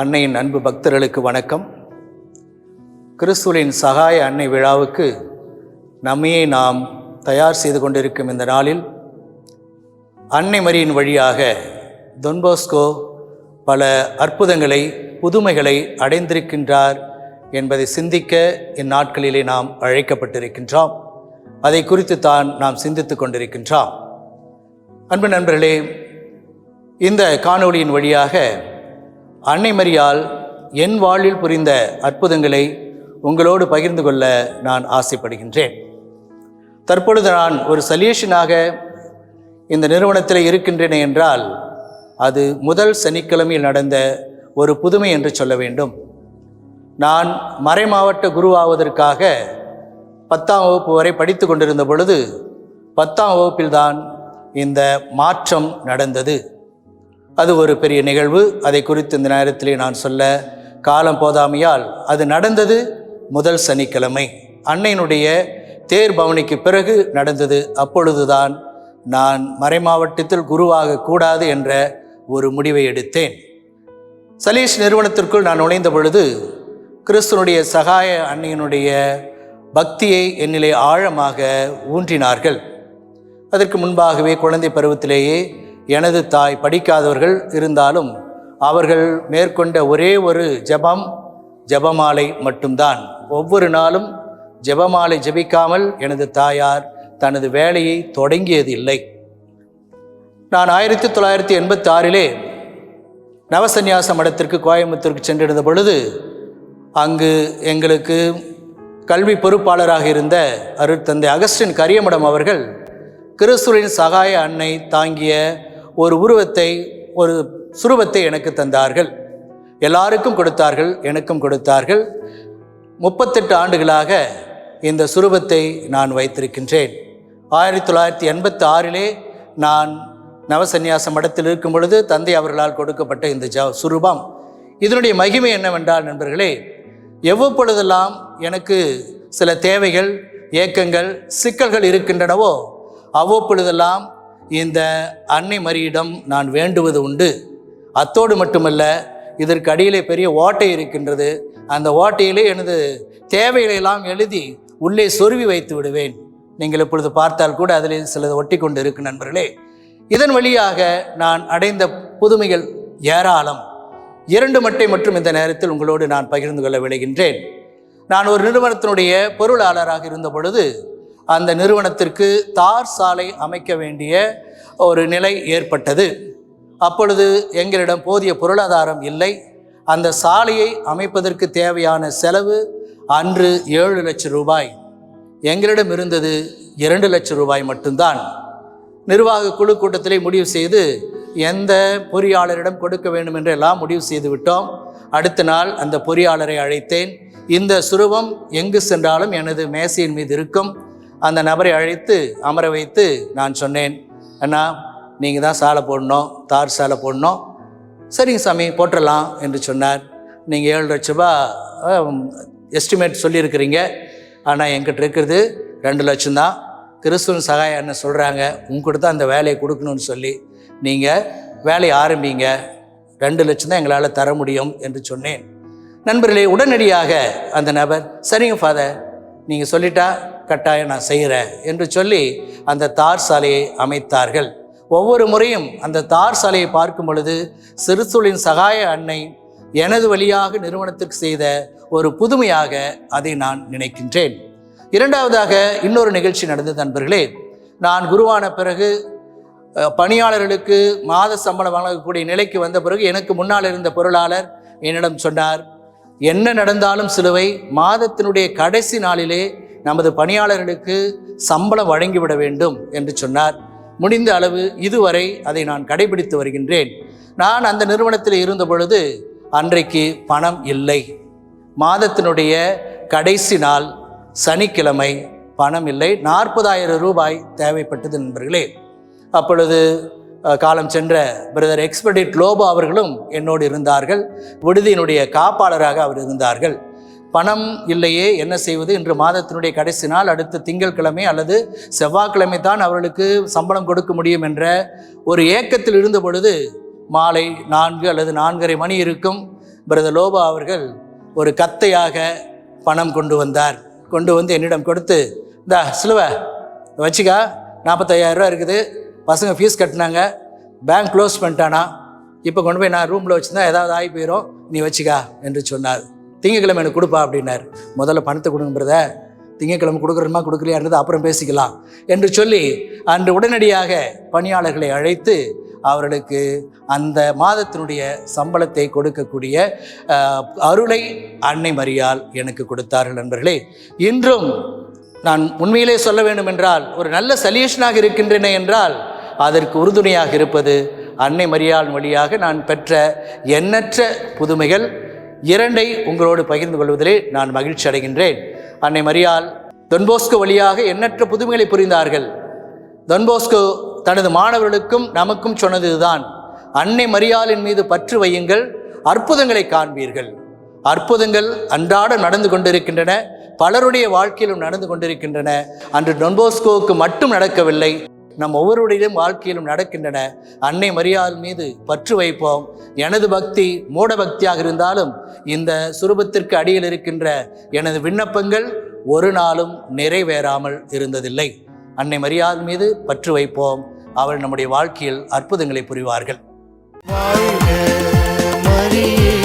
அன்னையின் அன்பு பக்தர்களுக்கு வணக்கம். கிறிஸ்துவின் சகாய அன்னை விழாவுக்கு நம்மையே நாம் தயார் செய்து கொண்டிருக்கும் இந்த நாளில் அன்னை மரியின் வழியாக தொன்போஸ்கோ பல அற்புதங்களை புதுமைகளை அடைந்திருக்கின்றார் என்பதை சிந்திக்க இந்நாட்களிலே நாம் அழைக்கப்பட்டிருக்கின்றோம். அதை குறித்து தான் நாம் சிந்தித்து கொண்டிருக்கின்றோம். அன்பு நண்பர்களே இந்த காணொளியின் வழியாக அன்னை மரியால் என் வாழ்வில் புரிந்த அற்புதங்களை உங்களோடு பகிர்ந்து கொள்ள நான் ஆசைப்படுகின்றேன். தற்பொழுது நான் ஒரு சல்யூஷனாக இந்த நிறுவனத்தில் இருக்கின்றேன் என்றால் அது முதல் சனிக்கிழமையில் நடந்த ஒரு புதுமை என்று சொல்ல வேண்டும். நான் மறைமாவட்ட குருவாவதற்காக பத்தாம் வகுப்பு வரை படித்து கொண்டிருந்த பொழுது பத்தாம் வகுப்பில்தான் இந்த மாற்றம் நடந்தது. அது ஒரு பெரிய நிகழ்வு. அதை குறித்து இந்த நேரத்திலே நான் சொல்ல காலம் போதாமையால் அது நடந்தது முதல் சனிக்கிழமை. அன்னையினுடைய தேர் பவனிக்கு பிறகு நடந்தது. அப்பொழுதுதான் நான் மறைமாவட்டத்தில் குருவாக கூடாது என்ற ஒரு முடிவை எடுத்தேன். சலீஷ் நிறுவனத்திற்குள் நான் நுழைந்த பொழுது கிறிஸ்தனுடைய சகாய அன்னையினுடைய பக்தியை என்னிலே ஆழமாக ஊன்றினார்கள். அதற்கு முன்பாகவே குழந்தை பருவத்திலேயே எனது தாய் படிக்காதவர்கள் இருந்தாலும் அவர்கள் மேற்கொண்ட ஒரே ஒரு ஜெபம் ஜெபமாலை மட்டும்தான். ஒவ்வொரு நாளும் ஜெபமாலை ஜெபிக்காமல் எனது தாயார் தனது வேலையை தொடங்கியது இல்லை நான் ஆயிரத்தி தொள்ளாயிரத்தி எண்பத்தி ஆறிலே நவசன்னியாச மடத்திற்கு கோயம்புத்தூருக்கு சென்றிருந்த பொழுது அங்கு எங்களுக்கு கல்வி பொறுப்பாளராக இருந்த அருட்தந்தை அகஸ்டின் கரியமடம் அவர்கள் கிறிஸ்துவின் சகாய அன்னை தாங்கிய ஒரு உருவத்தை ஒரு சுருவத்தை எனக்கு தந்தார்கள். எல்லாருக்கும் கொடுத்தார்கள் எனக்கும் கொடுத்தார்கள். முப்பத்தெட்டு ஆண்டுகளாக இந்த சுரூபத்தை நான் வைத்திருக்கின்றேன். ஆயிரத்தி தொள்ளாயிரத்தி எண்பத்தி ஆறிலே நான் நவசன்னியாச மடத்தில் இருக்கும் பொழுது தந்தை அவர்களால் கொடுக்கப்பட்ட இந்த ஜ சுரூபம். இதனுடைய மகிமை என்னவென்றால் நண்பர்களே எவ்வப்பொழுதெல்லாம் எனக்கு சில தேவைகள் ஏக்கங்கள் சிக்கல்கள் இருக்கின்றனவோ அவ்வப்பொழுதெல்லாம் இந்த அன்னை மரியிடம் நான் வேண்டுவது உண்டு. அத்தோடு மட்டுமல்ல இதற்கு அடியிலே பெரிய ஓட்டை இருக்கின்றது. அந்த ஓட்டையிலே எனது தேவைகளையெல்லாம் எழுதி உள்ளே சொருவி வைத்து விடுவேன். நீங்கள் இப்பொழுது பார்த்தால் கூட அதில் சிலது ஒட்டி கொண்டு இருக்கு நண்பர்களே. இதன் வழியாக நான் அடைந்த புதுமைகள் ஏராளம். இரண்டு மட்டை மற்றும் இந்த நேரத்தில் உங்களோடு நான் பகிர்ந்து கொள்ள விளைகின்றேன் நான் ஒரு நிறுவனத்தினுடைய பொருளாளராக இருந்த பொழுது அந்த நிறுவனத்திற்கு தார் சாலை அமைக்க வேண்டிய ஒரு நிலை ஏற்பட்டது. அப்பொழுது எங்களிடம் போதிய பொருளாதாரம் இல்லை. அந்த சாலையை அமைப்பதற்கு தேவையான செலவு அன்று ஏழு லட்சம் ரூபாய். எங்களிடம் இருந்தது இரண்டு லட்சம் ரூபாய் மட்டும்தான். நிர்வாக குழு கூட்டத்திலே முடிவு செய்து எந்த பொறியாளரிடம் கொடுக்க வேண்டும் என்று எல்லாம் முடிவு செய்து விட்டோம். அடுத்த நாள் அந்த பொறியாளரை அழைத்தேன். இந்த சுருவம் எங்கு சென்றாலும் எனது மேசையின் மீது இருக்கும். அந்த நபரை அழைத்து அமர வைத்து நான் சொன்னேன் அண்ணா நீங்கள் தான் சாலை போடணும் தார் சாலை போடணும். சரிங்க சாமி போட்டுடலாம் என்று சொன்னார். நீங்கள் ஏழு லட்ச ரூபா எஸ்டிமேட் சொல்லியிருக்கிறீங்க. ஆனால் என்கிட்ட இருக்கிறது ரெண்டு லட்சம்தான் கிறிஸ்துவன் சகாயம் என்ன சொல்கிறாங்க உங்ககிட்ட தான் அந்த வேலையை கொடுக்கணும்னு சொல்லி. நீங்கள் வேலையை ஆரம்பிங்க. ரெண்டு லட்சம் தான் எங்களால் தர முடியும் என்று சொன்னேன். நண்பர்களே உடனடியாக அந்த நபர் சரிங்க ஃபாதர். நீங்கள் சொல்லிட்டா கட்டாயம் நான் செய்கிறேன் என்று சொல்லி அந்த தார் சாலையை அமைத்தார்கள். ஒவ்வொரு முறையும் அந்த தார் சாலையை பார்க்கும் பொழுது சிறுசூலின் சகாய அன்னை எனது வழியாக நிறுவனத்திற்கு செய்த ஒரு புதுமையாக அதை நான் நினைக்கின்றேன். இரண்டாவதாக இன்னொரு நிகழ்ச்சி நடந்தது நண்பர்களே. நான் குருவான பிறகு பணியாளர்களுக்கு மாத சம்பளம் வழங்கக்கூடிய நிலைக்கு வந்த பிறகு எனக்கு முன்னால் இருந்த பொருளாளர் என்னிடம் சொன்னார் என்ன நடந்தாலும் சிலுவை மாதத்தினுடைய கடைசி நாளிலே நமது பணியாளர்களுக்கு சம்பளம் வழங்கிவிட வேண்டும் என்று சொன்னார். முடிந்த அளவு இதுவரை அதை நான் கடைபிடித்து வருகின்றேன். நான் அந்த நிறுவனத்தில் இருந்த பொழுது அன்றைக்கு பணம் இல்லை. மாதத்தினுடைய கடைசி நாள் சனிக்கிழமை பணம் இல்லை. நாற்பதாயிரம் ரூபாய் தேவைப்பட்டது நண்பர்களே. அப்பொழுது காலம் சென்ற பிரதர் எக்ஸ்பர்டிட் லோபோ அவர்களும் என்னோடு இருந்தார்கள். விடுதியினுடைய காப்பாளராக அவர் இருந்தார்கள். பணம் இல்லையே என்ன செய்வது? இன்று மாதத்தினுடைய கடைசி நாள் அடுத்த திங்கட்கிழமை அல்லது செவ்வாய்க்கிழமை தான் அவர்களுக்கு சம்பளம் கொடுக்க முடியும் என்ற ஒரு ஏக்கத்தில் இருந்த பொழுது மாலை நான்கு அல்லது நான்கரை மணி இருக்கும் பிரதர் லோபா அவர்கள் ஒரு கத்தையாக பணம் கொண்டு வந்தார். கொண்டு வந்து என்னிடம் கொடுத்து இந்த சிலுவ வச்சுக்கா நாற்பத்தையாயிரரூவா இருக்குது பசங்க ஃபீஸ் கட்டினாங்க பேங்க் க்ளோஸ் பண்ணிட்டானா இப்போ கொண்டு போய் நான் ரூமில் வச்சுருந்தா ஏதாவது ஆகி போயிடும் நீ வச்சுக்கா என்று சொன்னார். திங்கக்கிழமை எனக்கு கொடுப்பா அப்படின்னார். முதல்ல பணத்தை கொடுங்கிறத திங்கக்கிழமை கொடுக்குறமா கொடுக்கலையான்றது அப்புறம் பேசிக்கலாம் என்று சொல்லி அன்று உடனடியாக பணியாளர்களை அழைத்து அவர்களுக்கு அந்த மாதத்தினுடைய சம்பளத்தை கொடுக்கக்கூடிய அருளை அன்னை மரியால் எனக்கு கொடுத்தார்கள் நண்பர்களே. இன்றும் நான் உண்மையிலே சொல்ல வேண்டும் என்றால் ஒரு நல்ல சல்யூஷனாக இருக்கின்றன என்றால் அதற்கு உறுதுணையாக இருப்பது அன்னை மரியாள் வழியாக நான் பெற்ற எண்ணற்ற புதுமைகள் இரண்டை உங்களோடு பகிர்ந்து கொள்வதிலே நான் மகிழ்ச்சி அடைகின்றேன். அன்னை மரியால் தொன்போஸ்கோ வழியாக எண்ணற்ற புதுமைகளை புரிந்தார்கள். தொன்போஸ்கோ தனது மாணவர்களுக்கும் நமக்கும் சொன்னதுதான் அன்னை மரியாளின் மீது பற்று வையுங்கள் அற்புதங்களை காண்பீர்கள். அற்புதங்கள் அன்றாடம் நடந்து கொண்டிருக்கின்றன பலருடைய வாழ்க்கையிலும் நடந்து கொண்டிருக்கின்றன. அன்று டொன்போஸ்கோவுக்கு மட்டும் நடக்கவில்லை நம் ஒவ்வொருடைய வாழ்க்கையிலும் நடக்கின்றன. அன்னை மரியாள் மீது பற்று வைப்போம். எனது பக்தி மூட பக்தியாக இருந்தாலும் இந்த சுரூபத்திற்கு அடியில் இருக்கின்ற எனது விண்ணப்பங்கள் ஒரு நாளும் நிறைவேறாமல் இருந்ததில்லை. அன்னை மரியாள் மீது பற்று வைப்போம். அவள் நம்முடைய வாழ்க்கையில் அற்புதங்களை புரிவார்கள். மரியே.